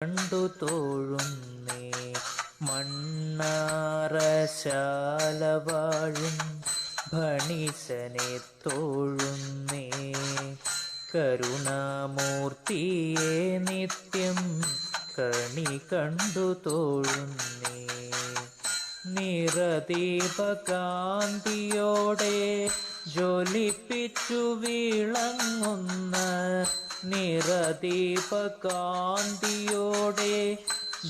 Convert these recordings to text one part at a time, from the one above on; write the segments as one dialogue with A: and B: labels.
A: കണ്ടു തോഴുന്നേ മണ്ണാറശാലവാഴും വാഴും. ഭണിസനെ തോഴുന്നേ കരുണാമൂർത്തിയെ നിത്യം കണി കണ്ടു തോഴുന്നേ നിറദീപകാന്തിയോടെ ജ്വലിപ്പിച്ചു വിളങ്ങുന്ന നിറദീപകാന്തിയോടെ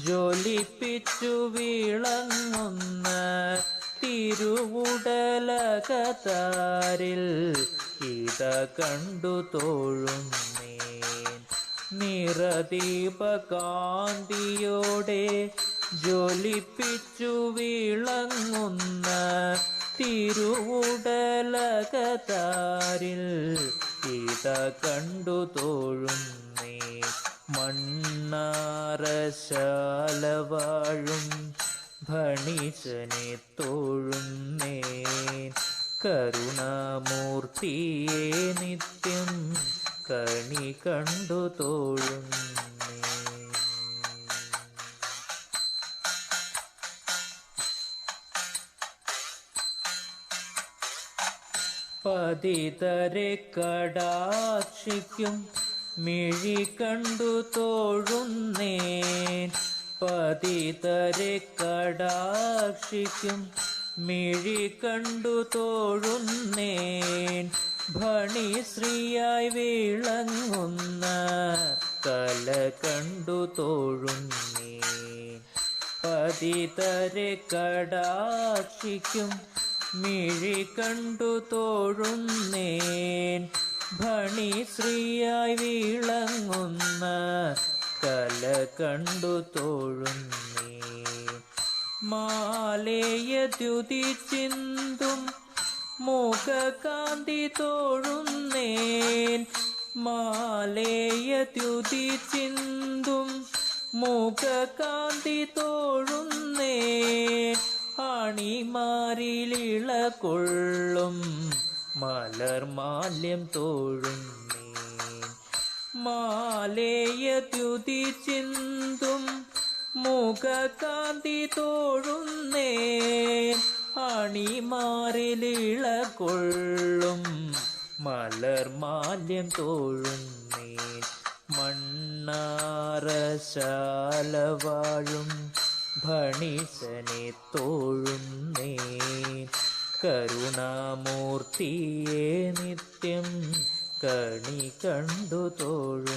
A: ജ്വലിപ്പിച്ചു വിളങ്ങുന്ന തിരുവുടലകതാരിൽ ഇത കണ്ടു തോഴുന്നേൻ നിറദീപകാന്തിയോടെ ജ്വലിപ്പിച്ചു വിളങ്ങുന്ന തിരുവുടലകതാരിൽ ഇത കണ്ടു തോഴുന്നേ മണ്ണാറശാല വാഴും ഭണിശനെ തോഴുന്നേ കരുണാമൂർത്തിയെ നിത്യം കണി കണ്ടു തോഴുന്നേ പതിതരെ കടാക്ഷിക്കും. മിഴി കണ്ടു തോഴുന്നേൻ. പതിതരെ കടാക്ഷിക്കും. മിഴി കണ്ടു തോഴുന്നേൻ. ഭണിശ്രീയായി വിളങ്ങുന്ന കല കണ്ടു തോഴുന്നേ പതിതരെ കടാക്ഷിക്കും. മിഴി കണ്ടു തോഴുന്നേൻ. ഭണിശ്രീയായി വിളങ്ങുന്ന കല കണ്ടു തോഴുന്നേ മാലേയ ദ്യുതി ചിന്തും മുഖകാന്തി തോഴുന്നേൻ. മാലേയ ദ്യുതി ചിന്തും മുഖകാന്തി തോഴുന്നേൻ. അണിമാരിലിള കൊള്ളും മലർമാല്യം തോഴുന്നേ മാലേയ ദ്യുതി ചിന്തും മുഖകാന്തി തോഴുന്നേ അണിമാറിലിള കൊള്ളും മലർമാല്യം തോഴുന്നേ മണ്ണാറശാല വാഴും ഭണിസനെ തോഴുന്നേ. കരുണാമൂർത്തിയെ നിത്യം കണി കണ്ടു തോഴും